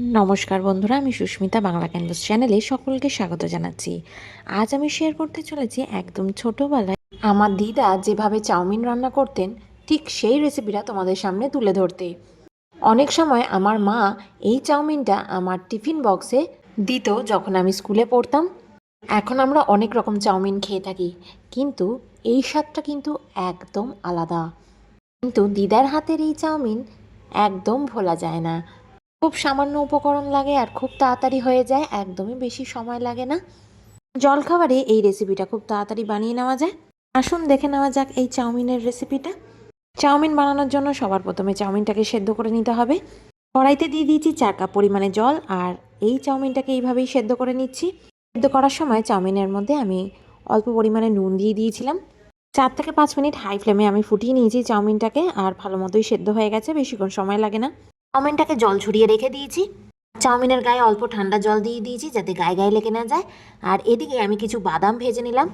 নমস্কার বন্ধুরা, আমি সুস্মিতা বাংলা ক্যানভাস চ্যানেলে সকলকে স্বাগত জানাচ্ছি। আজ আমি শেয়ার করতে চলেছি একদম ছোটোবেলায়। আমার দিদা যেভাবে চাউমিন রান্না করতেন, ঠিক সেই রেসিপিটা তোমাদের সামনে তুলে ধরতে। অনেক সময় আমার মা এই চাউমিনটা আমার টিফিন বক্সে দিত যখন আমি স্কুলে পড়তাম। এখন আমরা অনেক রকম চাউমিন খেয়ে থাকি, কিন্তু এই স্বাদটা কিন্তু একদম আলাদা। কিন্তু দিদার হাতের এই চাউমিন একদম ভোলা যায় না। খুব সামান্য উপকরণ লাগে আর খুব তাড়াতাড়ি হয়ে যায়, একদমই বেশি সময় লাগে না। জলখাবারে এই রেসিপিটা খুব তাড়াতাড়ি বানিয়ে নেওয়া যায়। আসুন দেখে নেওয়া যাক এই চাউমিনের রেসিপিটা চাউমিন বানানোর জন্য সবার প্রথমে চাউমিনটাকে সেদ্ধ করে নিতে হবে। কড়াইতে দিয়ে দিয়েছি চার কাপ পরিমাণে জল আর এই চাউমিনটাকে এইভাবেই সেদ্ধ করে নিচ্ছি। সেদ্ধ করার সময় চাউমিনের মধ্যে আমি অল্প পরিমাণে নুন দিয়ে দিয়েছিলাম। চার থেকে পাঁচ মিনিট হাই ফ্লেমে আমি ফুটিয়ে নিয়েছি চাউমিনটাকে আর ভালো মতোই সেদ্ধ হয়ে গেছে, বেশিক্ষণ সময় লাগে না। চাউমিনটাকে জল ছড়িয়ে রেখে দিয়েছি। চাউমিনের গায়ে অল্প ঠান্ডা জল দিয়ে দিয়েছি যাতে গায়ে গায়ে লেগে না যায়। আর এদিকে আমি কিছু বাদাম ভেজে নিলাম।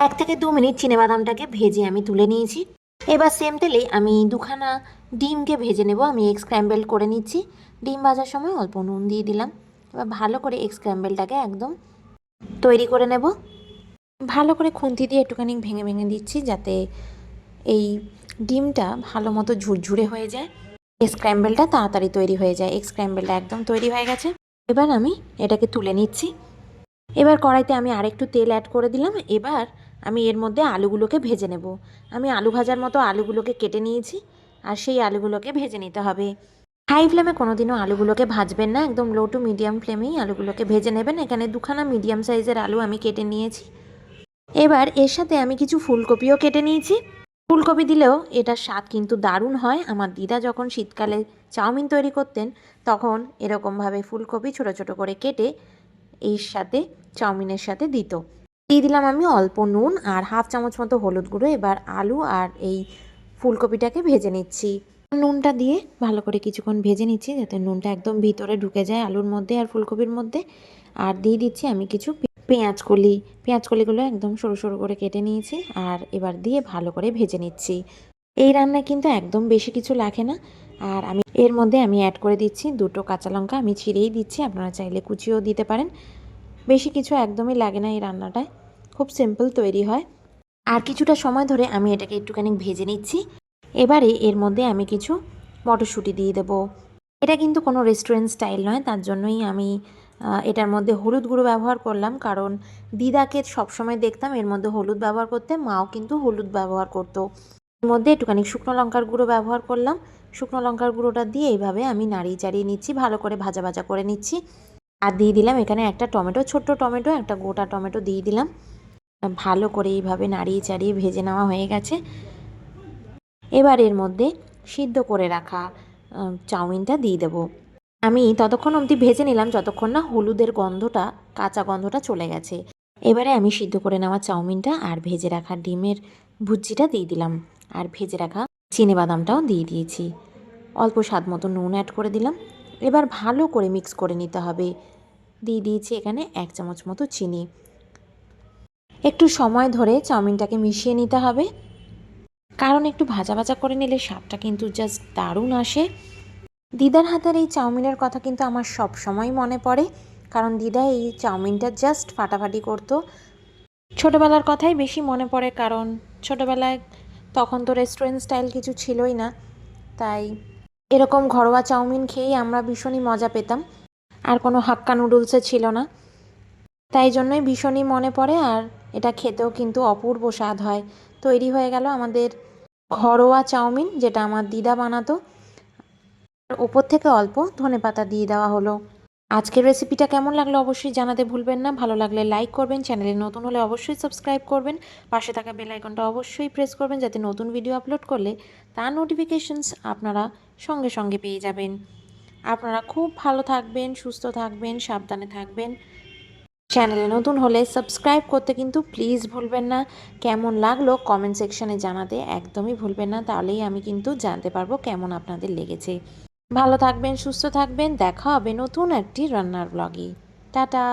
এক থেকে দু মিনিট চিনে বাদামটাকে ভেজে আমি তুলে নিয়েছি। এবার সেম তেলে আমি দুখানা ডিমকে ভেজে নেব। আমি এগ স্ক্র্যাম্বেল করে নিচ্ছি। ডিম ভাজার সময় অল্প নুন দিয়ে দিলাম। এবার ভালো করে এগ স্ক্র্যাম্বেলটাকে একদম তৈরি করে নেব। ভালো করে খুন্তি দিয়ে একটুখানি ভেঙে ভেঙে দিচ্ছি যাতে এই ডিমটা ভালো মতো ঝুরঝুরে হয়ে যায়। স্ক্র্যাম্বেলটা তাড়াতাড়ি তৈরি হয়ে যায়। এগ স্ক্র্যাম্বেলটা একদম তৈরি হয়ে গেছে। এবার আমি এটাকে তুলে নিচ্ছি। এবার কড়াইতে আমি আরেকটু তেল অ্যাড করে দিলাম। এবার আমি এর মধ্যে আলুগুলোকে ভেজে নেব। আমি আলু ভাজার মতো আলুগুলোকে কেটে নিয়েছি আর সেই আলুগুলোকে ভেজে নিতে হবে। হাই ফ্লেমে কোনোদিনও আলুগুলোকে ভাজবেন না। একদম লো টু মিডিয়াম ফ্লেমেই আলুগুলোকে ভেজে নেবেন। এখানে দুখানা মিডিয়াম সাইজের আলু আমি কেটে নিয়েছি। এবার এর সাথে আমি কিছু ফুলকপিও কেটে নিয়েছি। ফুলকপি দিলেও এটার স্বাদ কিন্তু দারুণ হয়। আমার দিদা যখন শীতকালে চাউমিন তৈরি করতেন, তখন এরকমভাবে ফুলকপি ছোট ছোট করে কেটে এর সাথে, চাউমিনের সাথে দিত। দিয়ে দিলাম আমি অল্প নুন আর হাফ চামচ মতো হলুদ গুঁড়ো। এবার আলু আর এই ফুলকপিটাকে ভেজে নিচ্ছি। নুনটা দিয়ে ভালো করে কিছুক্ষণ ভেজে নিচ্ছি যাতে নুনটা একদম ভিতরে ঢুকে যায় আলুর মধ্যে আর ফুলকপির মধ্যে। আর দিয়ে দিচ্ছি আমি কিছু পেঁয়াজ কলি, পেঁয়াজ কলিগুলো একদম সরু সরু করে কেটে নিয়েছি আর এবার দিয়ে ভালো করে ভেজে নিচ্ছি। এই রান্নায় কিন্তু একদম বেশি কিছু লাগে না। আর আমি এর মধ্যে আমি অ্যাড করে দিচ্ছি দুটো কাঁচা লঙ্কা, আমি ছিঁড়েই দিচ্ছি, আপনারা চাইলে কুচিও দিতে পারেন। বেশি কিছু একদমই লাগে না এই রান্নাটায়, খুব সিম্পল তৈরি হয়। আর কিছুটা সময় ধরে আমি এটাকে একটুখানি ভেজে নিচ্ছি। এবারে এর মধ্যে আমি কিছু মটরশুঁটি দিয়ে দেবো। এটা কিন্তু কোনো রেস্টুরেন্ট স্টাইল নয়, তার জন্যই আমি এটার মধ্যে হলুদ গুঁড়ো ব্যবহার করলাম কারণ দিদাকে সবসময় দেখতাম এর মধ্যে হলুদ ব্যবহার করতে, মাও কিন্তু হলুদ ব্যবহার করতো। এর মধ্যে একটুখানি শুকনো লঙ্কার গুঁড়ো ব্যবহার করলাম। শুকনো লঙ্কার গুঁড়োটা দিয়ে এইভাবে আমি নাড়িয়ে চাড়িয়ে নিচ্ছি, ভালো করে ভাজা ভাজা করে নিচ্ছি। আর দিয়ে দিলাম এখানে একটা টমেটো, ছোট্ট টমেটো, একটা গোটা টমেটো দিয়ে দিলাম। ভালো করে এইভাবে নাড়িয়ে চাড়িয়ে ভেজে নেওয়া হয়ে গেছে। এবার এর মধ্যে সিদ্ধ করে রাখা চাউমিনটা দিয়ে দেবো। আমি ততক্ষণ অবধি ভেজে নিলাম যতক্ষণ না হলুদের গন্ধটা, কাঁচা গন্ধটা চলে গেছে। এবারে আমি সিদ্ধ করে নেওয়া চাউমিনটা আর ভেজে রাখা ডিমের ভুজিটা দিয়ে দিলাম। আর ভেজে রাখা চিনে বাদামটাও দিয়ে দিয়েছি। অল্প স্বাদ মতো নুন অ্যাড করে দিলাম। এবার ভালো করে মিক্স করে নিতে হবে। দিয়ে দিয়েছি এখানে এক চামচ মতো চিনি। একটু সময় ধরে চাউমিনটাকে মিশিয়ে নিতে হবে। কারণ একটু ভাজা ভাজা করে নিলে স্বাদটা কিন্তু জাস্ট দারুণ আসে। দিদার হাতের এই চাউমিনের কথা কিন্তু আমার সব সময় মনে পড়ে, কারণ দিদা এই চাউমিনটা জাস্ট ফাটাফাটি করতো। ছোটোবেলার কথাই বেশি মনে পড়ে, কারণ ছোটোবেলায় তখন তো রেস্টুরেন্ট স্টাইল কিছু ছিলই না, তাই এরকম ঘরোয়া চাউমিন খেয়েই আমরা ভীষণই মজা পেতাম, আর কোনো হাক্কা নুডলসে ছিল না। তাই জন্যই ভীষণই মনে পড়ে, আর এটা খেতেও কিন্তু অপূর্ব স্বাদ হয়। তৈরি হয়ে গেল আমাদের ঘরোয়া চাউমিন, যেটা আমার দিদা বানাতো। ওপর থেকে অল্প ধনেপাতা দিয়ে দেওয়া হলো। আজকের রেসিপিটা কেমন লাগল অবশ্যই জানাতে ভুলবেন না। ভালো লাগলে লাইক করবেন চ্যানেলে নতুন হলে অবশ্যই সাবস্ক্রাইব করবেন। পাশে থাকা বেল আইকনটা অবশ্যই প্রেস করবেন যাতে নতুন ভিডিও আপলোড করলে তার নোটিফিকেশনস আপনারা সঙ্গে সঙ্গে পেয়ে যাবেন। আপনারা খুব ভালো থাকবেন, সুস্থ থাকবেন, সাবধানে থাকবেন। চ্যানেলে নতুন হলে সাবস্ক্রাইব করতে কিন্তু প্লিজ ভুলবেন না। কেমন লাগল কমেন্ট সেকশনে জানাতে একদমই ভুলবেন না। তাহলেই আমি কিন্তু জানতে পারব কেমন আপনাদের লেগেছে। ভালো থাকবেন সুস্থ থাকবেন। দেখা হবে নতুন একটি রান্নার ব্লগে টাটা।